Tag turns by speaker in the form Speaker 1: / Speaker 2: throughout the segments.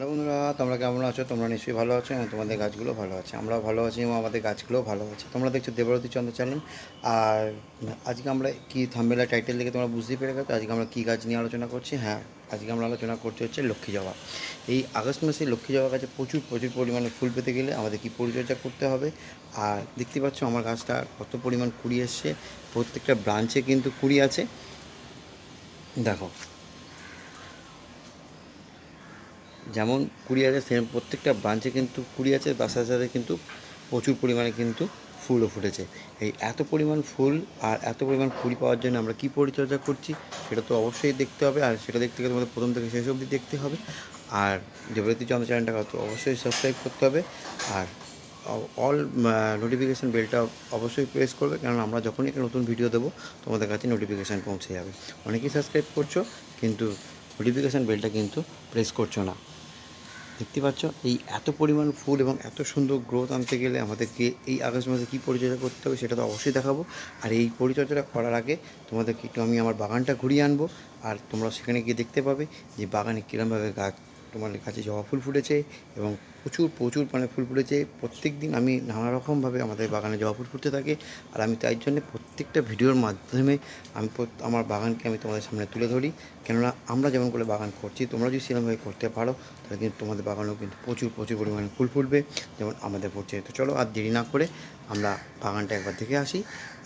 Speaker 1: Hello বন্ধুরা, তোমরা কেমন আছো? তোমরা নিশ্চয়ই ভালো আছো এবং তোমাদের গাছগুলো ভালো আছে। আমরাও ভালো আছি এবং আমাদের গাছগুলোও ভালো আছে। তোমরা দেখছ দেবরতী চন্দ্র চ্যানেল আর আজকে আমরা কি থাম্বেলা টাইটেল দেখে তোমরা বুঝতেই পেরে গেছো? আজকে আমরা কী গাছ নিয়ে আলোচনা করছি? হ্যাঁ আজকে আমরা আলোচনা করছি হচ্ছে লক্ষ্মী জবা। এই আগস্ট মাসে লক্ষ্মী জবা গাছে প্রচুর প্রচুর পরিমাণে ফুল পেতে গেলে আমাদের কী পরিচর্যা করতে হবে? আর দেখতে পাচ্ছ আমার গাছটা কত পরিমাণ কুড়ি এসছে। প্রত্যেকটা ব্রাঞ্চে কিন্তু কুড়ি আছে। দেখো যেমন কুড়ি আছে সেরকম প্রত্যেকটা ব্রাঞ্চে কিন্তু কুড়ি আছে তার সাথে সাথে কিন্তু প্রচুর পরিমাণে কিন্তু ফুলও ফুটেছে। এই এত পরিমাণ ফুল আর এত পরিমাণ কুড়ি পাওয়ার জন্য আমরা কী পরিচর্যা করছি, সেটা তো অবশ্যই দেখতে হবে। আর সেটা দেখতে গেলে তোমাদের প্রথম থেকে শেষ অবধি দেখতে হবে। আর দেবরতী চন্দ্র চ্যানেলটাকে তো অবশ্যই সাবস্ক্রাইব করতে হবে। আর অল নোটিফিকেশান বেলটা অবশ্যই প্রেস করবে। কারণ আমরা যখনই একটা নতুন ভিডিও দেবো, তোমাদের কাছে নোটিফিকেশান পৌঁছে যাবে। অনেকেই সাবস্ক্রাইব করছ, কিন্তু নোটিফিকেশান বেলটা কিন্তু প্রেস করছ না। দেখতে পাচ্ছ? এই এত পরিমাণ ফুল এবং এত সুন্দর গ্রোথ আনতে গেলে আমাদেরকে এই আগস্ট মাসে কী পরিচর্যা করতে হবে সেটা তো অবশ্যই দেখাবো। আর এই পরিচর্যাটা করার আগে তোমাদেরকে একটু আমি আমার বাগানটা ঘুরিয়ে আনব। আর তোমরা সেখানে গিয়ে দেখতে পাবে যে বাগানে কীরমভাবে গাছ তোমার কাছে জবা ফুল ফুটেছে এবং প্রচুর প্রচুর মানে ফুল ফুটেছে। প্রত্যেক দিন আমি নানা রকমভাবে আমাদের বাগানে জবা ফুল ফুটতে থাকে আর আমি তাই জন্য প্রত্যেকটা ভিডিওর মাধ্যমে আমি আমার বাগানকে আমি তোমাদের সামনে তুলে ধরি। কেননা আমরা যেমন করে বাগান করছি, তোমরা যদি সেরকমভাবে করতে পারো, তাহলে কিন্তু তোমাদের বাগানেও কিন্তু প্রচুর প্রচুর পরিমাণে ফুল ফুটবে, যেমন আমাদের পড়ছে। তো চলো আর দেরি না করে আমরা বাগানটা একবার দেখে আসি।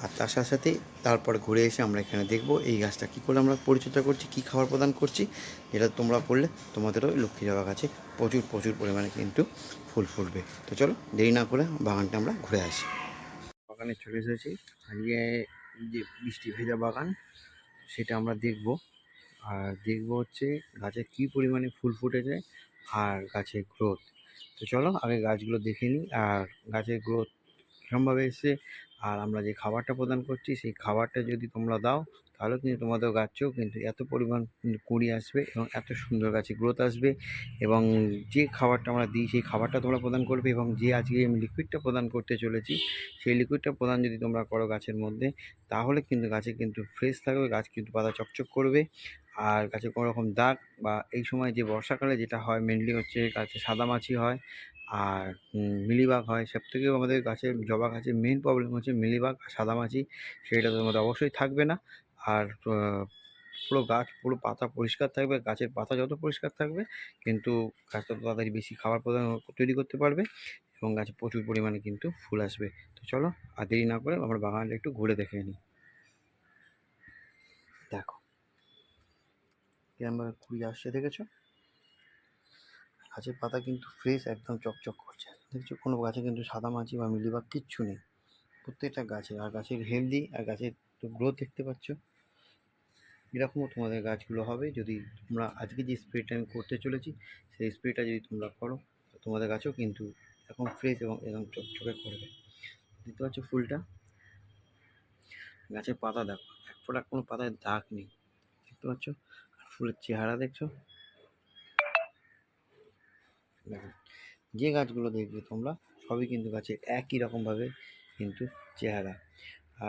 Speaker 1: আর তার সাথে সাথে তারপর ঘুরে এসে আমরা এখানে দেখব এই গাছটা কী করে আমরা পরিচর্যা করছি, কী খাবার প্রদান করছি যেটা তোমরা করলে তোমাদেরও লক্ষ্মী জবা গাছে প্রচুর প্রচুর পরিমাণে কিন্তু ফুল ফুটবে। তো চলো দেরি না করে বাগানটা আমরা ঘুরে আসি। বাগানে চলে এসেছি। আজকে যে বৃষ্টি ভেজা বাগান, সেটা আমরা দেখব। আর দেখব হচ্ছে গাছে কী পরিমাণে ফুল ফুটেছে আর গাছের গ্রোথ তো চলো আগে গাছগুলো দেখে নিই। আর গাছের গ্রোথ কীরকমভাবে এসছে, আর আমরা যে খাবারটা প্রদান করছি, সেই খাবারটা যদি তোমরা দাও, তাহলে কিন্তু তোমাদের গাছেও কিন্তু এত পরিমাণ কুঁড়ি আসবে এবং এত সুন্দর গাছে গ্রোথ আসবে এবং যে খাবারটা আমরা দিই, সেই খাবারটা তোমরা প্রদান করবে এবং যে আজকে আমি লিকুইডটা প্রদান করতে চলেছি, সেই লিকুইডটা প্রদান যদি তোমরা করো গাছের মধ্যে, তাহলে কিন্তু গাছে কিন্তু ফ্রেশ থাকবে, গাছ কিন্তু পাতা চকচক করবে আর গাছে কোনো রকম দাগ বা এই সময় যে বর্ষাকালে যেটা হয় মেনলি হচ্ছে গাছে সাদামাছি হয় আর মিলিবাগ হয়। সব থেকেও আমাদের গাছের জবা গাছের মেন প্রবলেম হচ্ছে মিলিবাগ আর সাদামাছি সেটা তোমাদের অবশ্যই থাকবে না। আর পুরো গাছ, পুরো পাতা পরিষ্কার থাকবে, গাছের পাতা যত পরিষ্কার থাকবে, কিন্তু গাছ তত তাড়াতাড়ি বেশি খাবার প্রদান তৈরি করতে পারবে এবং গাছে প্রচুর পরিমাণে কিন্তু ফুল আসবে। তো চলো, আর দেরি না করে আমার বাগানটা একটু ঘুরে দেখে নিই। দেখো। কিরমভাবে কুড়ি আসছে, দেখেছ? গাছের পাতা কিন্তু ফ্রেশ একদম চকচক করছে। দেখছ? কোনো গাছে কিন্তু সাদা মাছি বা মিলিবাগ কিচ্ছু নেই। প্রত্যেকটা গাছে, আর গাছের হেলদি আর গাছের তো গ্রোথ দেখতে পাচ্ছ। এরকমও তোমাদের গাছগুলো হবে। যদি তোমরা আজকে যে স্প্রেটা আমি করতে চলেছি, সেই স্প্রেটা যদি তোমরা করো, তোমাদের গাছও কিন্তু এরকম ফ্রেশ এবং এরকম চকচকে করবে। দেখতে পাচ্ছ ফুলটা? গাছের পাতা দেখো, এক ফোঁটা কোনো পাতায় দাগ নেই। দেখতে পাচ্ছ? ফুলের চেহারা দেখছ? দেখো, যে গাছগুলো দেখবে তোমরা, সবই কিন্তু গাছের একই রকমভাবে কিন্তু চেহারা।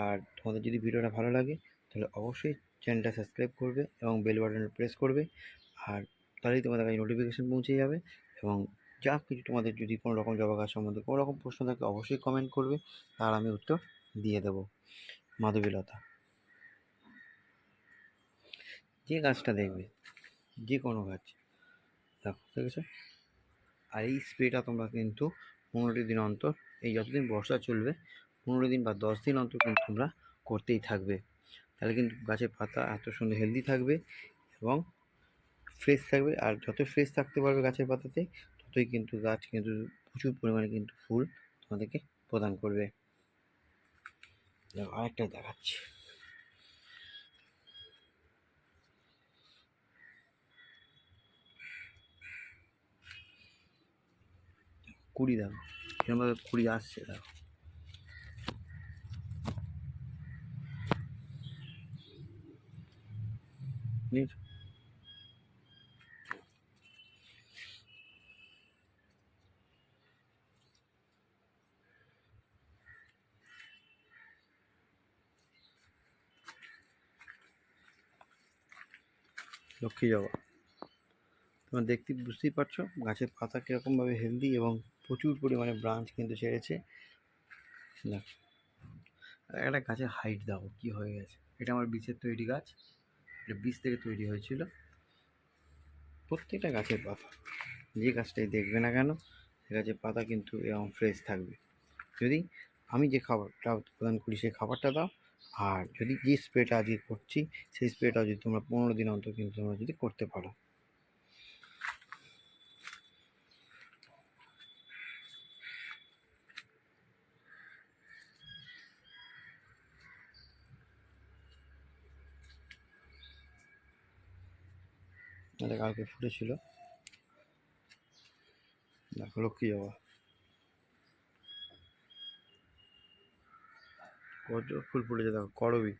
Speaker 1: আর তোমাদের যদি ভিডিওটা ভালো লাগে, তাহলে অবশ্যই চ্যানেলটা সাবস্ক্রাইব করবে এবং বেল বাটনে প্রেস করবে, আর তাহলেই তোমাদের কাছে নোটিফিকেশান পৌঁছে যাবে এবং যা কিছু তোমাদের যদি কোনো রকম জবা গাছ সম্বন্ধে কোনো রকম প্রশ্ন থাকে, অবশ্যই কমেন্ট করবে, তার আমি উত্তর দিয়ে দেবো। মাধবীলতা। যে গাছটা দেখবে, যে কোনো গাছ। দেখো, দেখেছ? আর এই স্প্রেটা তোমরা কিন্তু পনেরোটি দিন অন্তর, এই যতদিন বর্ষা চলবে, পনেরো দিন বা দশ দিন অন্তর কিন্তু তোমরা করতেই থাকবে। তাহলে কিন্তু গাছের পাতা এত সুন্দর হেলদি থাকবে এবং ফ্রেশ থাকবে। আর যত ফ্রেশ থাকতে পারবে গাছের পাতাতে, ততই কিন্তু গাছ কিন্তু প্রচুর পরিমাণে কিন্তু ফুল তোমাদেরকে প্রদান করবে। আরেকটা দেখাচ্ছি। কুড়ি দেখো কিরমভাবে কুড়ি আসছে বুঝেছ? লক্ষ্মী জবা তোমরা দেখতে বুঝতেই পারছ গাছের পাতা কীরকমভাবে হেলদি এবং প্রচুর পরিমাণে ব্রাঞ্চ কিন্তু ছেড়েছে। দেখ, একটা গাছের হাইট দেখো কী হয়ে গেছে। এটা আমার বীজের তৈরি গাছ। এটা বীজ থেকে তৈরি হয়েছিল। প্রত্যেকটা গাছের পাতা। যে গাছটাই দেখবে না কেন, সে গাছের পাতা কিন্তু এরকম ফ্রেশ থাকবে। যদি আমি যে খাবারটা প্রদান করি সেই খাবারটা দাও। আর যদি যে স্প্রেটা আজকে করছি, সেই স্প্রেটা যদি তোমরা পনেরো দিন অন্তর কিন্তু তোমরা যদি করতে পারো। এটা কালকে ফুটেছিল। দেখো লক্ষ্মী জবা কত ফুল ফুটেছে দেখো, করবি?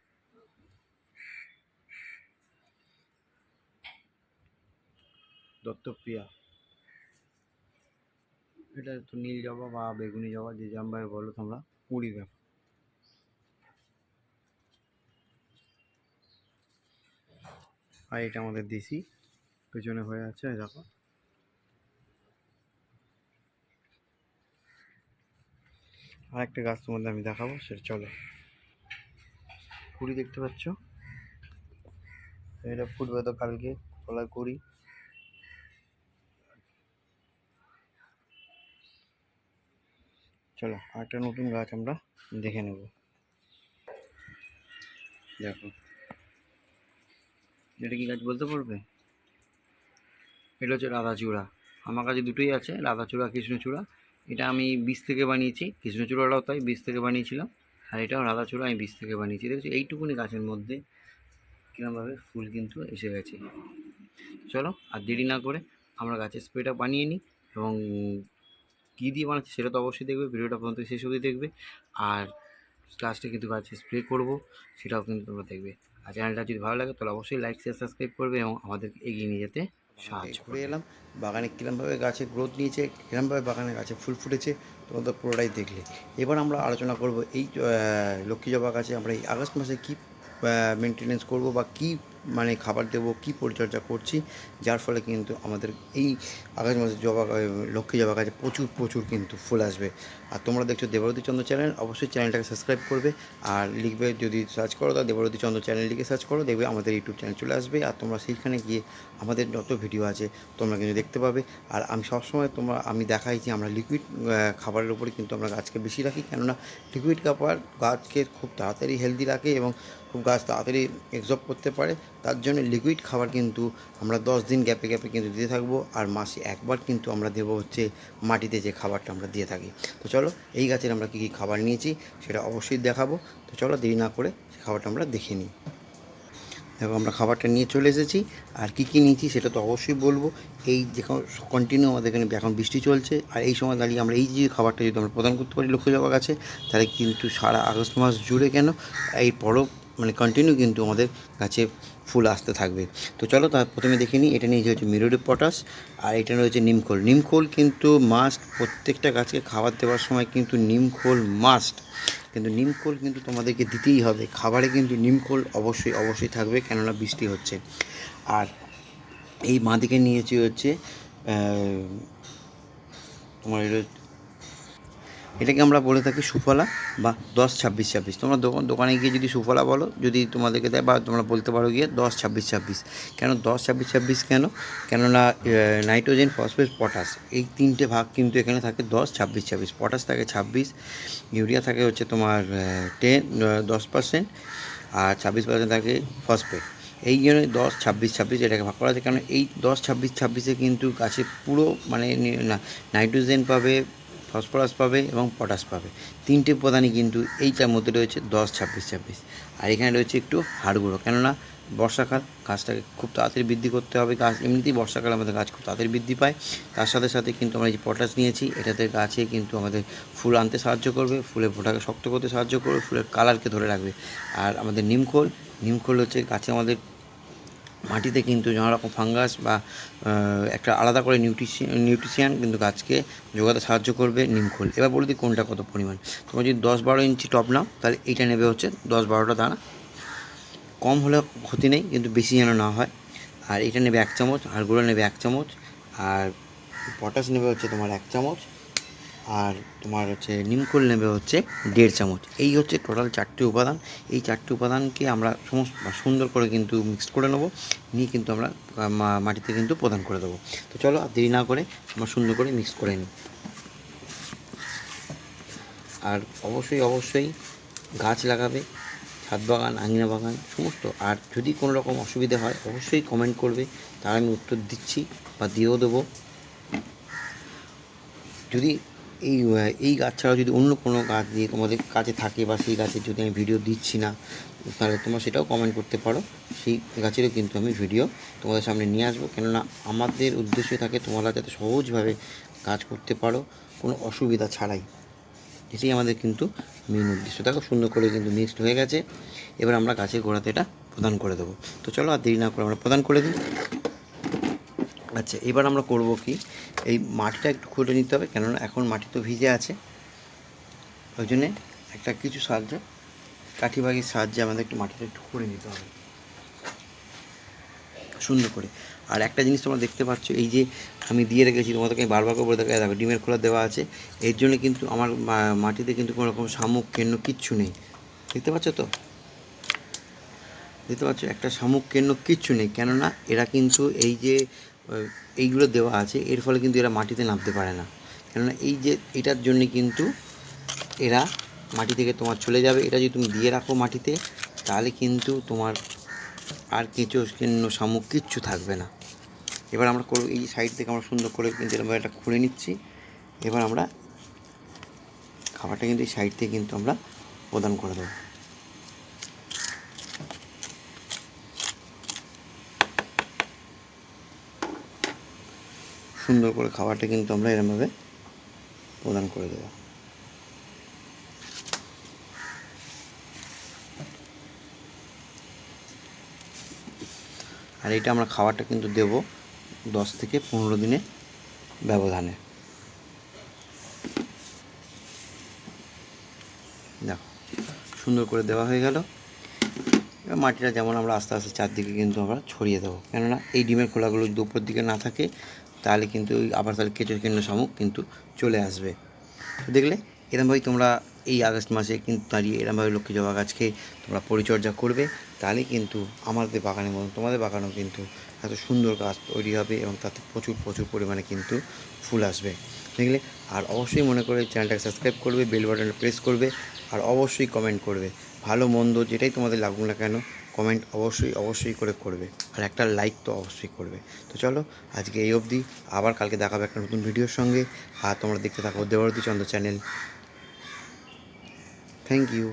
Speaker 1: দত্তপ্রিয়া। এটা তো নীল জবা বা বেগুনি জবা, যে জামভাবে বলো তোমরা কুড়ি দেখো আর এটা আমাদের দেশি পেছনে হয়ে আছে দেখো। আর একটা গাছ তোমাদের আমি দেখাবো, সেটা চলো। কুড়ি দেখতে পাচ্ছ? এটা ফুটবে তো কালকে কলা কুড়ি চলো, আরেকটা নতুন গাছ আমরা দেখে নেব। দেখো। এটা কি গাছ বলতে পারবে? এটা হচ্ছে রাধাচূড়া। আমার কাছে দুটোই আছে, রাধাচূড়া, কৃষ্ণচূড়া। এটা আমি বীজ থেকে বানিয়েছি, কৃষ্ণচূড়াটাও তাই বীজ থেকে বানিয়েছিলাম। আর এটাও রাধাচূড়া, আমি বীজ থেকে বানিয়েছি। দেখছি এইটুকুনি গাছের মধ্যে কিরমভাবে ফুল কিন্তু এসে গেছে। চলো, আর দেরি না করে আমরা গাছের স্প্রেটা বানিয়ে নিই এবং কী দিয়ে বানাচ্ছি সেটা তো অবশ্যই দেখবে, ভিডিওটা পর্যন্ত শেষ অবধি দেখবে। আর গাছটা কিন্তু গাছে স্প্রে করব, সেটাও কিন্তু তোমরা দেখবে। আর চ্যানেলটা যদি ভালো লাগে তাহলে অবশ্যই লাইক, শেয়ার, সাবস্ক্রাইব করবে এবং আমাদেরকে এগিয়ে নিয়ে যেতে সাহায্য করে এলাম বাগানে কীরমভাবে গাছে গ্রোথ নিয়েছে কীরমভাবে বাগানে গাছে ফুল ফুটেছে তোমাদের পুরোটাই দেখলে। এবার আমরা আলোচনা করব এই লক্ষ্মী জবা গাছে আমরা এই আগস্ট মাসে কী মেনটেনেন্স করব বা কী মানে খাবার দেবো, কী পরিচর্যা করছি, যার ফলে কিন্তু আমাদের এই আগস্ট মাসে জবা লক্ষ্মী জবা গাছে প্রচুর প্রচুর কিন্তু ফুল আসবে। আর তোমরা দেখছ দেবরতী চন্দ্র চ্যানেল, অবশ্যই চ্যানেলটাকে সাবস্ক্রাইব করবে। আর লিখবে যদি সার্চ করো তা দেবরতী চন্দ্র চ্যানেল লিখে সার্চ করো, দেখবে আমাদের ইউটিউব চ্যানেল চলে আসবে। আর তোমরা সেইখানে গিয়ে আমাদের যত ভিডিও আছে, তোমরা কিন্তু দেখতে পাবে। আর আমি সবসময় তোমরা, আমি দেখাই যে আমরা লিকুইড খাবারের উপরে কিন্তু আমরা গাছকে বেশি রাখি। কেননা লিকুইড খাবার গাছকে খুব তাড়াতাড়ি হেলদি রাখে এবং খুব গাছ তাড়াতাড়ি এক্সব করতে পারে, তার জন্য লিকুইড খাবার কিন্তু আমরা দশ দিন গ্যাপে গ্যাপে কিন্তু দিয়ে থাকব, আর মাসে একবার কিন্তু আমরা দেবো হচ্ছে মাটিতে যে খাবারটা আমরা দিয়ে থাকি। তো চলো, এই গাছের আমরা কী কী খাবার নিয়েছি সেটা অবশ্যই দেখাবো। তো চলো দেরি না করে সে খাবারটা আমরা দেখে নিই। দেখো আমরা খাবারটা নিয়ে চলে এসেছি, আর কী কী নিয়েছি সেটা তো অবশ্যই বলব। এই যখন কন্টিনিউ আমাদের এখানে এখন বৃষ্টি চলছে, আর এই সময় দাঁড়িয়ে আমরা এই যে খাবারটা যদি আমরা প্রদান করতে পারি লক্ষ্য যাওয়া গাছে, তাহলে কিন্তু সারা আগস্ট মাস জুড়ে কেন এই পরব মানে কন্টিনিউ কিন্তু আমাদের গাছে ফুল আসতে থাকবে। তো চলো তার প্রথমে দেখে নিই, এটা নিয়েছে হচ্ছে মিরোডি পটাশ আর এটা রয়েছে নিমখোল নিমখোল কিন্তু মাস্ট প্রত্যেকটা গাছকে খাবার দেওয়ার সময় কিন্তু নিমখোল মাস্ট কিন্তু নিমখোল কিন্তু তোমাদেরকে দিতেই হবে। খাবারে কিন্তু নিমখোল অবশ্যই অবশ্যই থাকবে, কেননা বৃষ্টি হচ্ছে। আর এই মাদিকে নিয়েছি হচ্ছে তোমার এটাকে আমরা বলে থাকি সুফলা বা দশ ছাব্বিশ ছাব্বিশ। তোমরা দোকান, দোকানে গিয়ে যদি সুফলা বলো, যদি তোমাদেরকে দেয় বা তোমরা বলতে পারো গিয়ে দশ ছাব্বিশ ছাব্বিশ। কেন দশ ছাব্বিশ ছাব্বিশ কেন? কেননা নাইট্রোজেন, ফসফেট, পটাশ, এই তিনটে ভাগ কিন্তু এখানে থাকে দশ ছাব্বিশ ছাব্বিশ। পটাশ থাকে ছাব্বিশ, ইউরিয়া থাকে হচ্ছে তোমার টেন দশ পার্সেন্ট আর ছাব্বিশ পার্সেন্ট থাকে ফসফেট। এই জন্য দশ ছাব্বিশ ছাব্বিশ এটাকে ভাগ করা যায় কারণ এই দশ ছাব্বিশ ছাব্বিশে কিন্তু গাছে পুরো মানে নাইট্রোজেন পাবে ফসফরাস পাবে এবং পটাশ পাবে। তিনটে উপাদানই কিন্তু এইটার মধ্যে রয়েছে দশ, ছাব্বিশ ছাব্বিশ। আর এখানে রয়েছে একটু হাড়গুঁড়ো কেননা বর্ষাকাল গাছটাকে খুব তাড়াতাড়ি বৃদ্ধি করতে হবে। গাছ এমনিতেই বর্ষাকালে আমাদের গাছ খুব তাড়াতাড়ি বৃদ্ধি পায়। তার সাথে সাথে কিন্তু আমরা এই যে পটাশ নিয়েছি, এটাতে গাছে কিন্তু আমাদের ফুল আনতে সাহায্য করবে, ফুলের ফোটাকে শক্ত করতে সাহায্য করবে, ফুলের কালারকে ধরে রাখবে। আর আমাদের নিমখোল নিমখোল হচ্ছে গাছে আমাদের মাটিতে কিন্তু নানা রকম ফাঙ্গাস বা একটা আলাদা করে নিউট্রিশিয়ান নিউট্রিশিয়ান কিন্তু গাছকে যোগাতে সাহায্য করবে নিমখোল এবার বলে দিই কোনটা কত পরিমাণ। তোমরা যদি দশ বারো ইঞ্চি টপ নাও, তাহলে এইটা নেবে হচ্ছে দশ বারোটা দানা। কম হলে ক্ষতি নেই, কিন্তু বেশি যেন না হয়। আর এটা নেবে এক চামচ, আর গুঁড়ো নেবে এক চামচ, আর পটাশ নেবে হচ্ছে তোমার এক চামচ। আর তোমার হচ্ছে নিমকোল নেবে হচ্ছে দেড় চামচ। এই হচ্ছে টোটাল চারটি উপাদান। এই চারটি উপাদানকে আমরা সমস্ত সুন্দর করে কিন্তু মিক্স করে নেব। নিয়ে কিন্তু আমরা মাটিতে কিন্তু প্রদান করে দেবো। তো চলো আর দেরি না করে আমরা সুন্দর করে মিক্স করে নিই। আর অবশ্যই অবশ্যই গাছ লাগাবে, ছাদ বাগান, আঙিনা বাগান, সমস্ত। আর যদি কোনো রকম অসুবিধা হয়, অবশ্যই কমেন্ট করবে, তার আমি উত্তর দিচ্ছি বা দিয়েও দেবো। যদি এই এই গাছ ছাড়াও যদি অন্য কোনো গাছ দিয়ে তোমাদের কাছে থাকে বা সেই গাছের যদি আমি ভিডিও দিচ্ছি না, তাহলে তোমরা সেটাও কমেন্ট করতে পারো। সেই গাছেরও কিন্তু আমি ভিডিও তোমাদের সামনে নিয়ে আসব। কেননা আমাদের উদ্দেশ্য থাকে তোমরা যাতে সহজভাবে কাজ করতে পারো, কোনো অসুবিধা ছাড়াই। এটাই আমাদের কিন্তু মেন উদ্দেশ্য। দেখো, সুন্দর করে কিন্তু মিক্সড হয়ে গেছে। এবার আমরা গাছের গোড়াতে এটা প্রদান করে দেবো। তো চলো আর দেরি না করে আমরা প্রদান করে দিই। আচ্ছা এবার আমরা করব কি? এই মাটিটা একটু খুঁটে নিতে হবে, কেননা এখন মাটি তো ভিজে আছে। ওই জন্যে একটা কিছু সাহায্যে, কাঠিবাগির সাহায্যে আমাদের একটু মাটিটা একটু খুঁড়ে নিতে হবে। সুন্দর করে। আর একটা জিনিস তোমরা দেখতে পাচ্ছ, এই যে আমি দিয়ে রেখেছি, তোমাদেরকে বারবার করে বলে দেখো দেখো ডিমের খোলা দেওয়া আছে। এর জন্য কিন্তু আমার মাটিতে কিন্তু কোনো রকম শামুক কেন্ন কিচ্ছু নেই। দেখতে পাচ্ছ তো? দেখতে পাচ্ছ, একটা শামুক কেন্ন কিচ্ছু নেই, কেননা এরা কিন্তু এই যে এইগুলো দেওয়া আছে। এর ফলে কিন্তু এরা মাটিতে নামতে পারে না। কেননা এই যে এটার জন্য কিন্তু এরা মাটি থেকে তোমার চলে যাবে। এটা যদি তুমি দিয়ে রাখো মাটিতে, তাহলে কিন্তু তোমার আর কেঁচো কেন্ন শামুক কিচ্ছু থাকবে না। এবার আমরা করব, এই সাইড থেকে আমরা সুন্দর করে কিন্তু এরকম একটা খুঁড়ে নিচ্ছি। এবার আমরা খাবারটা কিন্তু এই সাইড থেকে কিন্তু আমরা প্রদান করে দেবো। সুন্দর করে খাবারটা কিন্তু আমরা এরমভাবে প্রদান করে দেবো। আর এটা আমরা খাবারটা কিন্তু দেব দশ থেকে পনেরো দিনে ব্যবধানে। দেখো, সুন্দর করে দেওয়া হয়ে গেল। এবার মাটিটা যেমন আমরা আস্তে আস্তে চারদিকে কিন্তু আমরা ছড়িয়ে দেবো। কেননা এই ডিমের খোলাগুলো যদি উপর দিকে না থাকে তাহলে কিন্তু আবার তাহলে কেঁচো কেন্দ্র শামুক কিন্তু চলে আসবে। দেখলে, এরমভাবেই তোমরা এই আগস্ট মাসে কিন্তু দাঁড়িয়ে এরমভাবে লক্ষ্মী জবা গাছকে তোমরা পরিচর্যা করবে, তাহলে কিন্তু আমাদের বাগানের মতন, তোমাদের বাগানেও কিন্তু এত সুন্দর গাছ তৈরি হবে এবং তাতে প্রচুর প্রচুর পরিমাণে কিন্তু ফুল আসবে। দেখলে, আর অবশ্যই মনে করে চ্যানেলটাকে সাবস্ক্রাইব করবে, বেল বাটনটা প্রেস করবে, আর অবশ্যই কমেন্ট করবে। ভালো, মন্দ, যেটাই তোমাদের লাগুক না কেন কমেন্ট অবশ্যই অবশ্যই করে করবে। আর একটা লাইক তো অবশ্যই করবে। তো চলো, আজকে এই অবধি। আবার কালকে দেখাবে একটা নতুন ভিডিওর সঙ্গে। আর তোমরা দেখতে থাকো Debarati Chandra channel thank you